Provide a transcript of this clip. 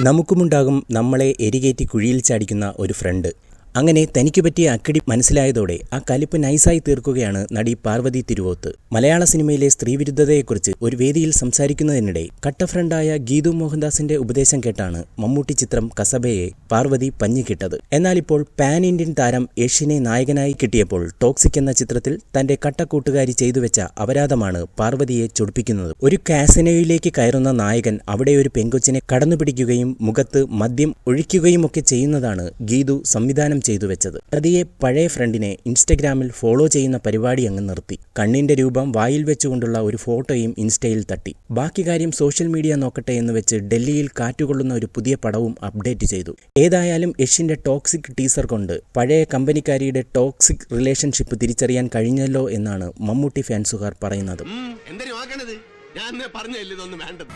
നമുക്കുമുണ്ടാകും നമ്മളെ എരികേറ്റി കുഴിയിൽ ചാടിക്കുന്ന ഒരു ഫ്രണ്ട്. അങ്ങനെ തനിക്ക് പറ്റിയ അക്കിടി മനസ്സിലായതോടെ ആ കലിപ്പ് നൈസായി തീർക്കുകയാണ് നടി പാർവതി തിരുവോത്ത്. മലയാള സിനിമയിലെ സ്ത്രീവിരുദ്ധതയെക്കുറിച്ച് ഒരു വേദിയിൽ സംസാരിക്കുന്നതിനിടെ കട്ട ഫ്രണ്ടായ ഗീതു മോഹൻദാസിന്റെ ഉപദേശം കേട്ടാണ് മമ്മൂട്ടി ചിത്രം കസബയെ പാർവതി പഞ്ഞിക്കിട്ടത്. എന്നാൽ ഇപ്പോൾ പാൻ ഇന്ത്യൻ താരം യഷിനെ നായകനായി കിട്ടിയപ്പോൾ ടോക്സിക് എന്ന ചിത്രത്തിൽ തന്റെ കട്ടക്കൂട്ടുകാരി ചെയ്തു വെച്ച അപരാധമാണ് പാർവതിയെ ചൊടിപ്പിക്കുന്നത്. ഒരു കാസിനോയിലേക്ക് കയറുന്ന നായകൻ അവിടെ ഒരു പെങ്കൊച്ചിനെ കടന്നുപിടിക്കുകയും മുഖത്ത് മദ്യം ഒഴിക്കുകയുമൊക്കെ ചെയ്യുന്നതാണ് ഗീതു സംവിധാനം ചെയ്തു വെച്ചത്. പ്രതിയെ പഴയ ഫ്രണ്ടിനെ ഇൻസ്റ്റഗ്രാമിൽ ഫോളോ ചെയ്യുന്ന പരിപാടി അങ്ങ് നിർത്തി. കണ്ണിന്റെ രൂപം വായിൽ വെച്ചുകൊണ്ടുള്ള ഒരു ഫോട്ടോയും ഇൻസ്റ്റയിൽ തട്ടി. ബാക്കി കാര്യം സോഷ്യൽ മീഡിയ നോക്കട്ടെ എന്ന് വെച്ച് ഡൽഹിയിൽ കാറ്റുകൊള്ളുന്ന ഒരു പുതിയ പടവും അപ്ഡേറ്റ് ചെയ്തു. ഏതായാലും യഷിന്റെ ടോക്സിക് ടീസർ കൊണ്ട് പഴയ കമ്പനിക്കാരിയുടെ ടോക്സിക് റിലേഷൻഷിപ്പ് തിരിച്ചറിയാൻ കഴിഞ്ഞല്ലോ എന്നാണ് മമ്മൂട്ടി ഫാൻസുകാർ പറയുന്നത്. ഞാൻ പറഞ്ഞില്ല ഇതൊന്നും വേണ്ടത്